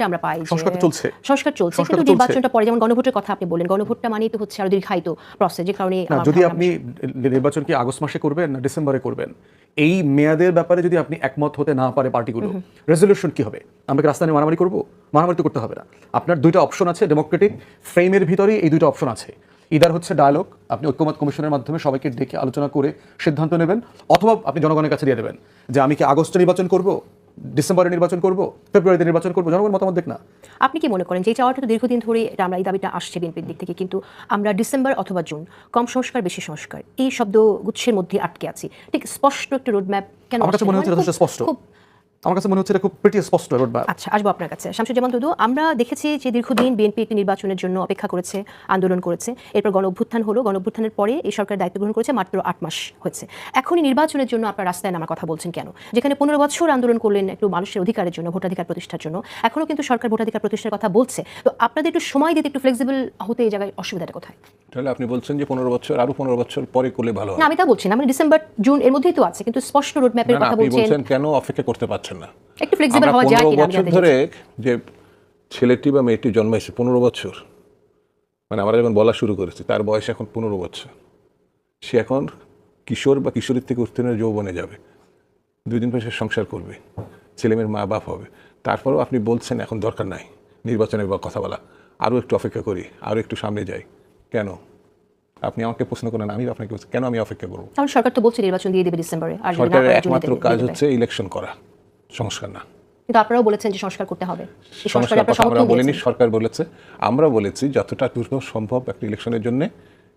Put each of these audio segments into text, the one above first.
টেক্সটে আমরা পাই সংস্কার চলছে। সংস্কার চলছে। কিন্তু নির্বাচনটা পরে যেমন গণভোটের কথা আপনি বললেন গণভোটটা মানেই তো হচ্ছে আরও দীর্ঘায়িত প্রসেস যে কারণে যদি আপনি নির্বাচন কি আগস্ট মাসে করবেন না ডিসেম্বরে করবেন? এই মেয়াদের ব্যাপারে যদি আপনি একমত হতে না পারে পার্টিগুলো রেজলিউশন কি হবে? আমরা কি রাস্তায় নেমে মারামারি করব? মারামারি তো করতে হবে না। আপনার দুইটা অপশন আছে ডেমোক্রেটিক ফ্রেমের ভিতরেই এই দুইটা অপশন আছে। ইদার হচ্ছে ডায়ালগ আপনি ঐক্যমত কমিশনের মাধ্যমে সবাইকে ডেকে আলোচনা করে সিদ্ধান্ত নেবেন অথবা আপনি জনগণের কাছে দিয়ে দেবেন যে আমি কি আগস্টে নির্বাচন করব? ডিসেম্বরে নির্বাচন করব ফেব্রুয়ারিতে নির্বাচন করব জনগণ মতামত দেখ না। আপনি কি মনে করেন যে এই চাওয়াটা তো দীর্ঘদিন ধরে এটা আমরা এই দাবিটা আসছে বিএনপির দিক থেকে কিন্তু আমরা ডিসেম্বর অথবা জুন কম সংস্কার বেশি সংস্কার এই শব্দ গুচ্ছের মধ্যে আটকে আছি। ঠিক স্পষ্ট একটা রোডম্যাপ কেন আমার কাছে মনে হচ্ছে মানে যথেষ্ট স্পষ্ট। আমার কাছে মনে হচ্ছে এটা খুব প্রিটি স্পষ্ট আচ্ছা আসব আপনার কাছে। শামসুজ্জামান দুদু, আমরা দেখেছি যে দীর্ঘদিন বিএনপি একটি নির্বাচনের জন্য অপেক্ষা করেছে, আন্দোলন করেছে। এরপর গণ অভ্যুত্থান হলো, গণ অভ্যুত্থানের পরে এই সরকার দায়িত্ব গ্রহণ করেছে মাত্র আট মাস হয়েছে। এখনই নির্বাচনের জন্য আপনার রাস্তায় নামার কথা বলছেন কেন? যেখানে পনেরো বছর আন্দোলন করলেন একটু মানুষের অধিকারের জন্য, ভোটাধিকার প্রতিষ্ঠার জন্য, এখনও কিন্তু সরকার ভোটাধিকার প্রতিষ্ঠার কথা বলছে। তো আপনাদের একটু সময় দিতে, একটু ফ্লেক্সিবল হতে এই জায়গায় অসুবিধাটা কোথায়? তাহলে আপনি বলছেন যে পনেরো বছর আরও পনেরো বছর পরে করলে ভালো না আমি তা বলছি না মানে ডিসেম্বর জুন এর মধ্যেই তো আছে কিন্তু স্পষ্ট রোডম্যাপের না, না, কথা আপনি বলছেন। বলছেন কেন অপেক্ষা করতে পারছেন না? একটু ফ্লেক্সিবল হওয়া যায় কিনা বছর ধরে যে ছেলেটি বা মেয়েটি জন্মাইছে পনেরো বছর। মানে আমরা যখন বলা শুরু করেছি তার বয়স এখন পনেরো বছর। সে এখন কিশোর বা কিশোরীর থেকে উত্তীর্ণ যৌবনে যাবে। দুই দিন পরে সে সংসার করবে ছেলেমেয়ের মা বাপ হবে। তারপরেও আপনি বলছেন এখন দরকার নাই নির্বাচনের কথা বলা। আরও একটু অপেক্ষা করি আরও একটু সামনে যাই। কেন? আপনি আমাকে প্রশ্ন করেন আমি আপনাকে কেন আমি অপেক্ষা করব? তাহলে সরকার তো বলছে নির্বাচন দিয়ে দেবে ডিসেম্বরে আর সরকারের একমাত্র কাজ হচ্ছে ইলেকশন করা সংস্কার না। কিন্তু আপনারাও বলেছেন যে সংস্কার করতে হবে। আমরা বলিনি সরকার বলেছে আমরা বলেছি যতটা দ্রুত সম্ভব একটা ইলেকশনের জন্য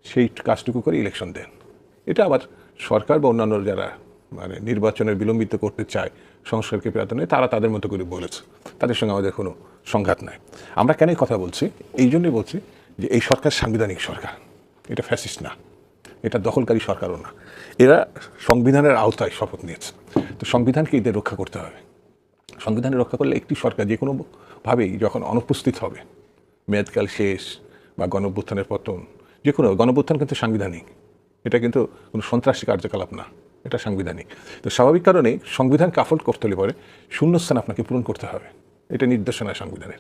সেই কাজটুকু করে ইলেকশন দেন। এটা আবার সরকার বা অন্যান্য যারা মানে নির্বাচনের বিলম্বিত করতে চায় সংস্কারকে প্রাধান্য তারা তাদের মতো করে বলেছে। তাদের সঙ্গে আমাদের কোনো সংঘাত নাই। আমরা কেন কথা বলছি? এই জন্যই বলছি যে এই সরকার সাংবিধানিক সরকার। এটা ফ্যাসিস্ট না। এটা দখলকারী সরকারও না। এরা সংবিধানের আওতায় শপথ নিয়েছে। তো সংবিধানকে এদের রক্ষা করতে হবে। সংবিধানে রক্ষা করলে একটি সরকার যে কোনোভাবেই যখন অনুপস্থিত হবে, মেয়াদকাল শেষ বা গণঅভ্যুত্থানের পতন, যে কোনো গণঅভ্যুত্থান কিন্তু সাংবিধানিক। এটা কিন্তু কোনো সন্ত্রাসী কার্যকলাপ না। এটা সাংবিধানিক। তো স্বাভাবিক কারণে সংবিধান আফল্ট করতে হলে পরে শূন্যস্থান আপনাকে পূরণ করতে হবে। এটা নির্দেশনা সংবিধানের।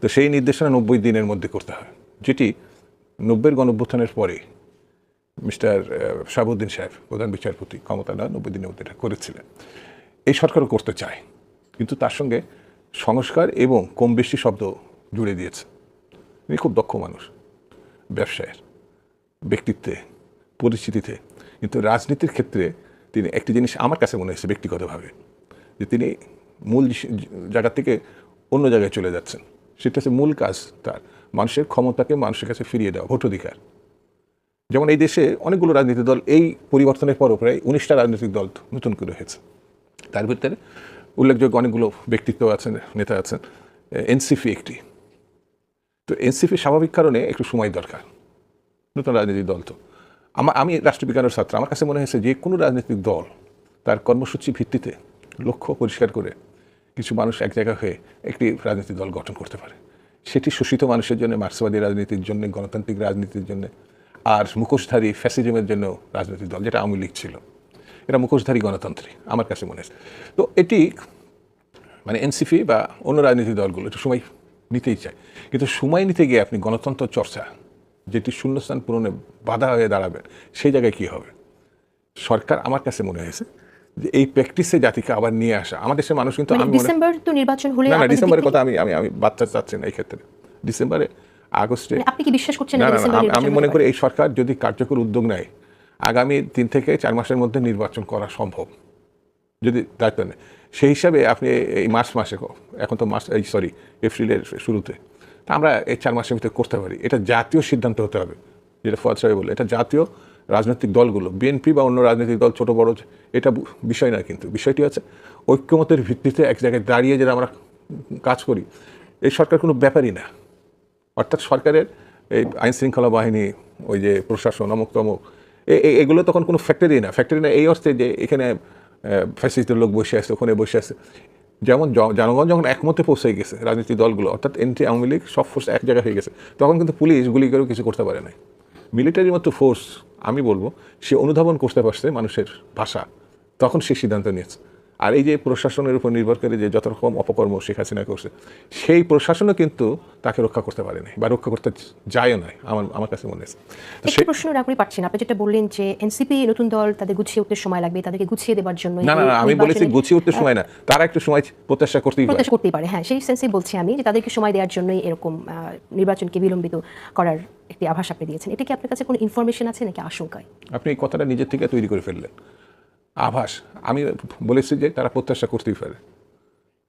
তো সেই নির্দেশনা নব্বই দিনের মধ্যে করতে হবে। যেটি নব্বইয়ের গণঅভ্যুত্থানের পরে মিস্টার শাহাবুদ্দিন সাহেব প্রধান বিচারপতি ক্ষমতা না নব্বই দিনের মধ্যে এটা করেছিলেন। এই সরকারও করতে চায়, কিন্তু তার সঙ্গে সংস্কার এবং কম বেশি শব্দ জুড়ে দিয়েছে। তিনি খুব দক্ষ মানুষ, ব্যবসায়ের, ব্যক্তিত্বে, পরিস্থিতিতে, কিন্তু রাজনীতির ক্ষেত্রে তিনি একটি জিনিস আমার কাছে মনে হয়েছে ব্যক্তিগতভাবে, যে তিনি মূল জায়গা থেকে অন্য জায়গায় চলে যাচ্ছেন। সেটা হচ্ছে মূল কাজ তার। মানুষের ক্ষমতাকে মানুষের কাছে ফিরিয়ে দেওয়া ভোটাধিকার যেমন এই দেশে অনেকগুলো রাজনৈতিক দল এই পরিবর্তনের পরও প্রায় উনিশটা রাজনৈতিক দল নতুন করে হয়েছে। তার ভিতরে উল্লেখযোগ্য অনেকগুলো ব্যক্তিত্ব আছেন, নেতা আছেন, এনসিপি একটি। তো এনসিপি স্বাভাবিক কারণে একটু সময় দরকার, নতুন রাজনৈতিক দল তো। আমার আমি রাষ্ট্রবিজ্ঞানের ছাত্র, আমার কাছে মনে হয়েছে যে কোনো রাজনৈতিক দল তার কর্মসূচি ভিত্তিতে লক্ষ্য পরিষ্কার করে কিছু মানুষ এক জায়গা হয়ে একটি রাজনৈতিক দল গঠন করতে পারে। সেটি শোষিত মানুষের জন্য, মার্ক্সবাদী রাজনীতির জন্য, গণতান্ত্রিক রাজনীতির জন্য, আর মুখোশধারী ফ্যাসিজমের জন্য রাজনৈতিক দল, যেটা আওয়ামী লীগ ছিল। এটা মুখোশধারী গণতন্ত্রী, আমার কাছে মনে হয়েছে তো এটি মানে এনসিপি বা অন্য রাজনৈতিক দলগুলো একটু সময় নিতেই চায়। কিন্তু সময় নিতে গিয়ে আপনি গণতন্ত্র চর্চা, যেটি শূন্যস্থান পূরণে বাধা হয়ে দাঁড়াবেন সেই জায়গায় কী হবে? সরকার আমার কাছে মনে হয়েছে এই প্র্যাকটিসে জাতিকে আবার নিয়ে আসা। আমাদের দেশের মানুষ কিন্তু মানে ডিসেম্বর তো নির্বাচন হলে না ডিসেম্বরের কথা আমি আমি আমি বাচ্চা চাচ্ছি না এই ক্ষেত্রে। ডিসেম্বরে আগস্টে মানে আপনি কি বিশ্বাস করছেন না আমি- মনে করি এই সরকার যদি কার্যকর উদ্যোগ নেয় আগামী তিন থেকে চার মাসের মধ্যে নির্বাচন করা সম্ভব। যদি দায়িত্ব নেয়। সেই হিসাবে আপনি এই মার্চ মাসে এখন তো মার্চ এই সরি এপ্রিলের শুরুতে। তা আমরা এই চার মাসের ভিতরে করতে পারি। এটা জাতীয় সিদ্ধান্ত হতে হবে। যেটা ফয়াদ সাহেব বলে এটা জাতীয় রাজনৈতিক দলগুলো বিএনপি বা অন্য রাজনৈতিক দল, ছোট, বড়, এটা বিষয় না কিন্তু, বিষয়টি হচ্ছে ঐক্যমতের ভিত্তিতে এক জায়গায় দাঁড়িয়ে যেটা আমরা কাজ করি, এই সরকার কোনো ব্যাপারই না। অর্থাৎ সরকারের এই আইন শৃঙ্খলা বাহিনী, ওই যে প্রশাসন, অমুক তমুক এগুলো তখন কোনো ফ্যাক্টরি না। ফ্যাক্টরি না, এই অর্থে যে এখানে ফ্যাসিস্টের লোক বসে আছে, ওখানে বসে আছে। যেমন জনগণ যখন একমতে পৌঁছে গেছে, রাজনৈতিক দলগুলো, অর্থাৎ এনটি আওয়ামী লীগ সব ফোর্স এক জায়গায় হয়ে গেছে, তখন কিন্তু পুলিশ গুলি করেও কিছু করতে পারে না মিলিটারির মতো ফোর্স আমি বলব, সে অনুধাবন করতে পারছে মানুষের ভাষা। তখন সে সিদ্ধান্ত নিয়েছে। আর এই যে প্রশাসনের উপর নির্ভর করে যে যত রকম অপকর্ম শেখ হাসিনা করছে সেই প্রশাসনও কিন্তু তাকে রক্ষা করতে পারেনি বা রক্ষা করতে যায়ও নয় আমার আমার কাছে মনে হয়েছে একটি প্রশ্ন না করে পাচ্ছি না। আপনি যেটা বললেন যে এনসিপি নতুন দল তাদের গুছিয়ে উঠতে সময় লাগবে তাদেরকে গুছিয়ে দেওয়ার জন্য না না আমি বলেছি গুছিয়ে উঠতে সময় না তারা একটু সময় প্রত্যাশা করতেই পারে। প্রত্যাশা করতেই পারে হ্যাঁ সেই সেন্সেই বলছি আমি যে তাদেরকে সময় দেওয়ার জন্যই এরকম নির্বাচনকে বিলম্বিত করার একটি আভাস আপনি দিয়েছেন। এটা কি আপনার কাছে কোনো ইনফরমেশন আছে নাকি আশঙ্কায়? আপনি এই কথাটা নিজের থেকে তৈরি করে ফেললেন। আভাস। আমি বলেছি যে তারা প্রত্যাশা করতেই পারে।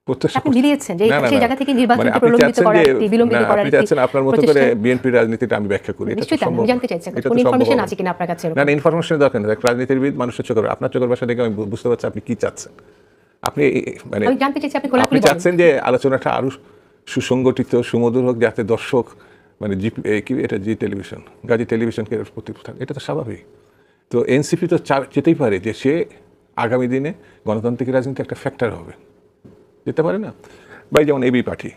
প্রত্যাশা আপনি মিলিয়েছেন যে না, না, সেই জায়গা থেকে নির্বাচনকে মানে প্রলম্বিত করার বিলম্বিত করার আপনি চাচ্ছেন আপনার মতো করে বিএনপি রাজনীতিটা আমি ব্যাখ্যা করি। এটা তো নিশ্চয়ই তাই, আমি সম্ভব- জানতে চাইছি কোন ইনফরমেশন আছে কিনা আপনার কাছে না না ইনফরমেশনের দরকার নেই রাজনীতিবিদ মানুষের চোখের আপনার চোখের ভাষা দেখে আমি বুঝতে পারছি আপনি কি চাচ্ছেন। আপনি মানে আমি জানতে চাইছি আপনি খোলাখুলি চাচ্ছেন যে আলোচনাটা আরও সুসংগঠিত সুমধুর হোক যাতে দর্শক মানে জি কি এটা জি টেলিভিশন গাজী টেলিভিশনকে প্রতি এটা তো স্বাভাবিক। তো এনসিপি তো যেতেই পারে যে সে আগামী দিনে গণতান্ত্রিক রাজনীতি একটা ফ্যাক্টর হবে। যেতে পারে না? বা যেমন এবি পার্টি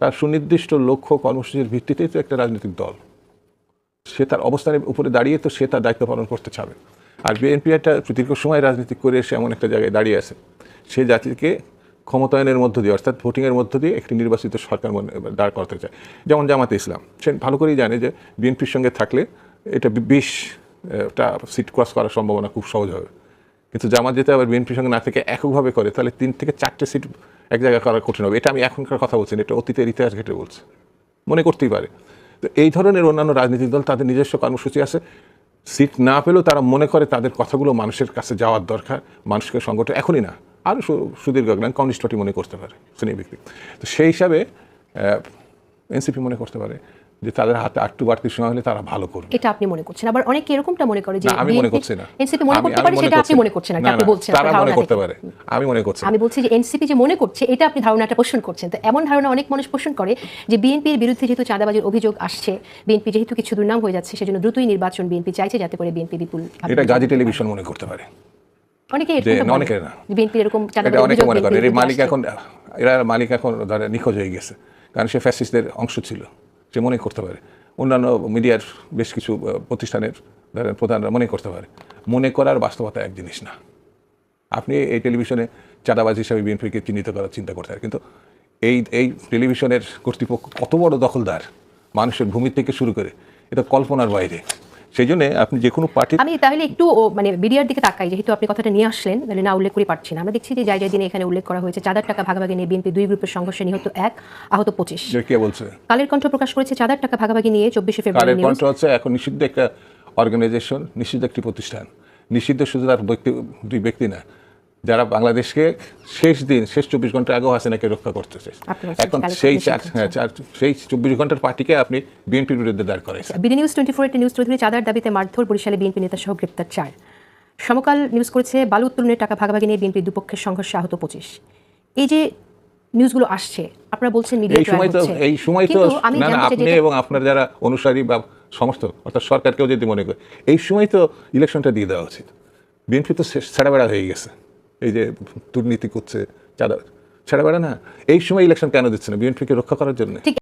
তার সুনির্দিষ্ট লক্ষ্য কর্মসূচির ভিত্তিতেই তো একটা রাজনৈতিক দল। সে তার অবস্থানের উপরে দাঁড়িয়ে তো সে তার দায়িত্ব পালন করতে চাবে। আর বিএনপি একটা দীর্ঘ সময় রাজনীতি করে এসে এমন একটা জায়গায় দাঁড়িয়ে আছে। সে জাতিকে ক্ষমতায়নের মধ্য দিয়ে, অর্থাৎ ভোটিংয়ের মধ্য দিয়ে একটি নির্বাচিত সরকার দাঁড় করতে চায়। যেমন জামাতে ইসলাম, সে ভালো করেই জানে যে বিএনপির সঙ্গে থাকলে এটা বিশ সিট ক্রস করার সম্ভাবনা খুব সহজ হবে। কিন্তু জামাত যেতে আবার বিএনপির সঙ্গে না থেকে এককভাবে করে তাহলে তিন থেকে চারটে সিট এক জায়গায় করা কঠিন হবে। এটা আমি এখনকার কথা বলছি না, এটা অতীতের ইতিহাস ঘেটে বলছি। মনে করতেই পারে। তো এই ধরনের অন্যান্য রাজনৈতিক দল তাদের নিজস্ব কর্মসূচি আছে। সিট না পেলেও তারা মনে করে তাদের কথাগুলো মানুষের কাছে যাওয়ার দরকার মানুষকে সংগঠন এখনই না আরও সুদীর্ঘ গ্রাম কমিউনিস্ট পার্টি মনে করতে পারে শ্রেণি ব্যক্তি তো সেই হিসাবে এনসিপি মনে করতে পারে। যে তাদের হাতে আটটু বাড়তি সময় হলে তারা ভালো করবে। এটা আপনি মনে করছেন। আবার অনেকে এরকমটা মনে করে যে আমি মনে করছি না। এনসিপি মনে করতে পারে সেটা আপনি মনে করছেন না আপনি বলছেন তারা মনে করতে পারে। আমি মনে করছি আমি বলছি যে এনসিপি যে মনে করছে এটা আপনি ধারণাটা পোষণ করছেন। তো এমন ধারণা অনেক মানুষ পোষণ করে যে বিএনপির বিরুদ্ধে যেহেতু চাঁদাবাজির অভিযোগ আসছে বিএনপি যেহেতু কিছু দুর্নাম হয়ে যাচ্ছে সেজন্য দ্রুতই নির্বাচন বিএনপি চাইছে যাতে করে বিএনপি বিপুল এটা গাজী টেলিভিশন মনে করতে পারে। অনেকে যে এরকমটা না, বলে। অনেকে না। বিএনপি এরকম এটা চাঁদাবাজির অনেকে মনে করেন এর মালিক এখন এরা মালিক এখন ধরে নিখোঁজ হয়ে গেছে। কারণ সে ফ্যাসিস্টদের অংশ ছিল। সে মনে করতে পারে। অন্যান্য মিডিয়ার বেশ কিছু প্রতিষ্ঠানের, ধরেন প্রধানরা মনে করতে পারে। মনে করার বাস্তবতা এক জিনিস না। আপনি এই টেলিভিশনে চাঁদাবাজ হিসাবে বিএনপিকে চিহ্নিত করার চিন্তা করতে পারেন। কিন্তু এই এই টেলিভিশনের কর্তৃপক্ষ কত বড় দখলদার মানুষের ভূমি থেকে শুরু করে, এটা কল্পনার বাইরে। সেই জন্য আপনি যে কোনো পার্টি আমি তাহলে একটু মানে বিডিআর দিকে তাকাই যেহেতু আপনি কথাটা নিয়ে আসলেন না উল্লেখ করে পারছি না। আমরা দেখছি যে যাই যাই দিনে এখানে উল্লেখ করা হয়েছে চাঁদার টাকা ভাগাভাগি নিয়ে বিএনপি দুই গ্রুপের সংঘর্ষে নিহত এক আহত পঁচিশ। কে বলছে? কালের কণ্ঠ প্রকাশ করেছে চাঁদার টাকা ভাগাভাগি নিয়ে চব্বিশে ফেব্রুয়ারি কালের কণ্ঠ হচ্ছে এখন নিষিদ্ধ একটা অর্গানাইজেশন নিষিদ্ধ একটি প্রতিষ্ঠান। নিষিদ্ধ শুধু তার ব্যক্তি দুই ব্যক্তি না যারা বাংলাদেশকে শেষ দিন শেষ চব্বিশ ঘণ্টা আগেও হাসিনাকে রক্ষা করতেছে। এখন সেই। হ্যাঁ, সেই চব্বিশ ঘণ্টার পার্টিকে আপনি বিএনপির বিরুদ্ধে দাঁড় করাইছেন। বিডি নিউজ টোয়েন্টি ফোর একটি নিউজ চৌধুরী চাঁদার দাবিতে মারধর বরিশালে বিএনপি নেতা সহ গ্রেপ্তার চার। সমকাল নিউজ করেছে বালু উত্তোলনের টাকা ভাগাভাগি নিয়ে বিএনপির দুপক্ষের সংঘর্ষে আহত পঁচিশ। এই যে নিউজগুলো আসছে আপনারা বলছেন মিডিয়া এই সময় তো এই সময় তো না না আপনি এবং আপনার যারা অনুসারী বা সমর্থক অর্থাৎ সরকারকেও যদি মনে করে এই সময় তো ইলেকশনটা দিয়ে দেওয়া উচিত। বিএনপি তো ছেড়া বেড়া হয়ে গেছে। এই যে দুর্নীতি করছে চাঁদা ছেড়া বেড়া না। এই সময় ইলেকশন কেন দিচ্ছে না? বিএনপিকে রক্ষা করার জন্য।